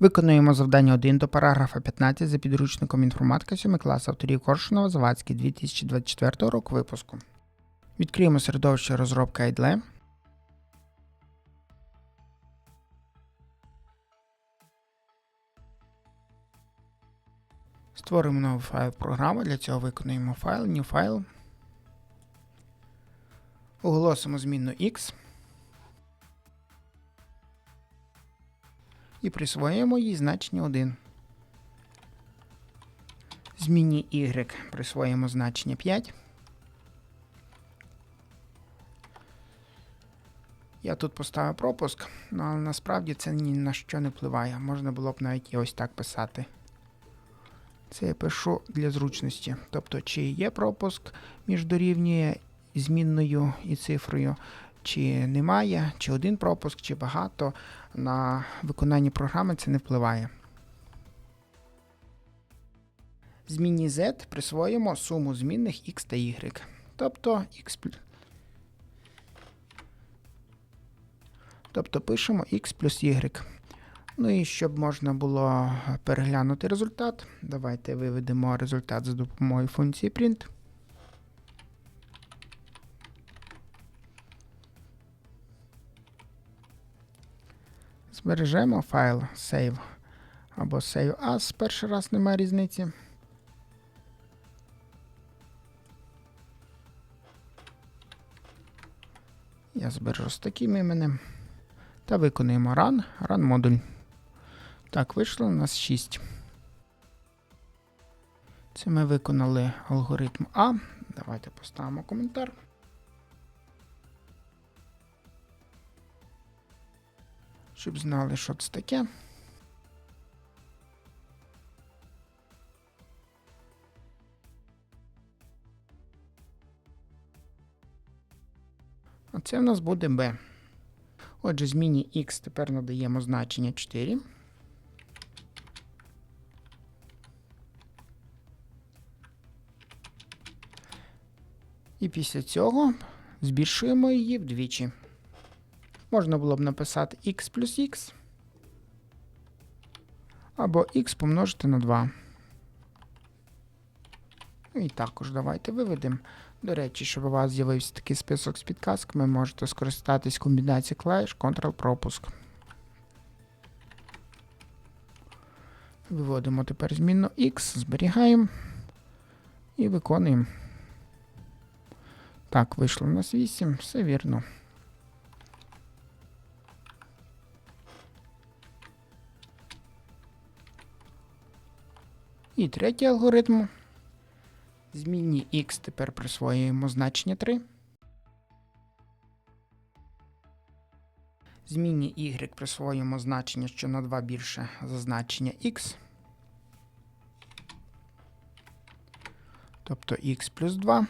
Виконуємо завдання 1 до параграфа 15 за підручником інформатика 7 клас авторів Коршунова Завадський 2024 року випуску. Відкриємо середовище розробка IDLE. Створимо новий файл програми. Для цього виконуємо файл, new файл. Оголосимо змінну x. і присвоїмо їй значення 1. Зміні y присвоїмо значення 5. Я тут поставив пропуск, ну, але насправді це ні на що не впливає. Можна було б навіть і ось так писати. Це я пишу для зручності. Тобто, чи є пропуск між дорівнює змінною і цифрою, чи немає, чи один пропуск, чи багато. На виконання програми це не впливає. Зміні z присвоїмо суму змінних x та y. Тобто x. Тобто пишемо x плюс y. Ну і щоб можна було переглянути результат, давайте виведемо результат за допомогою функції print. Збережемо файл save або save as. Перший раз немає різниці. Я збережу з таким іменем. Та виконуємо run, run модуль. Так, вийшло у нас 6. Це ми виконали алгоритм А. Давайте поставимо коментар. Щоб знали, що це таке. А це в нас буде b. Отже, зміні x тепер надаємо значення 4. І після цього збільшуємо її вдвічі. Можна було б написати x плюс x або x помножити на 2. І також давайте виведемо. До речі, щоб у вас з'явився такий список з підказками, можете скористатись комбінацією клавіш Ctrl-пропуск. Виводимо тепер змінну x, зберігаємо і виконуємо. Так, вийшло у нас 8, все вірно. І третій алгоритм. Змінні x тепер присвоюємо значення 3. Змінні y присвоюємо значення, що на 2 більше за значення x. Тобто x плюс 2.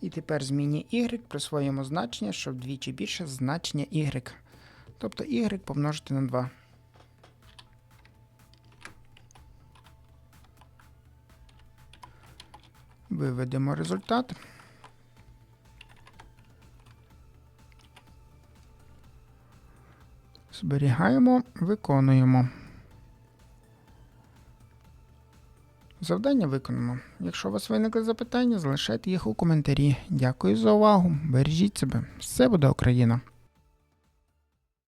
І тепер зміні y присвоюємо значення, що вдвічі більше за значення y. Тобто y помножити на 2. Виведемо результат. Зберігаємо, виконуємо. Завдання виконано. Якщо у вас виникли запитання, залишайте їх у коментарі. Дякую за увагу. Бережіть себе. Все буде Україна!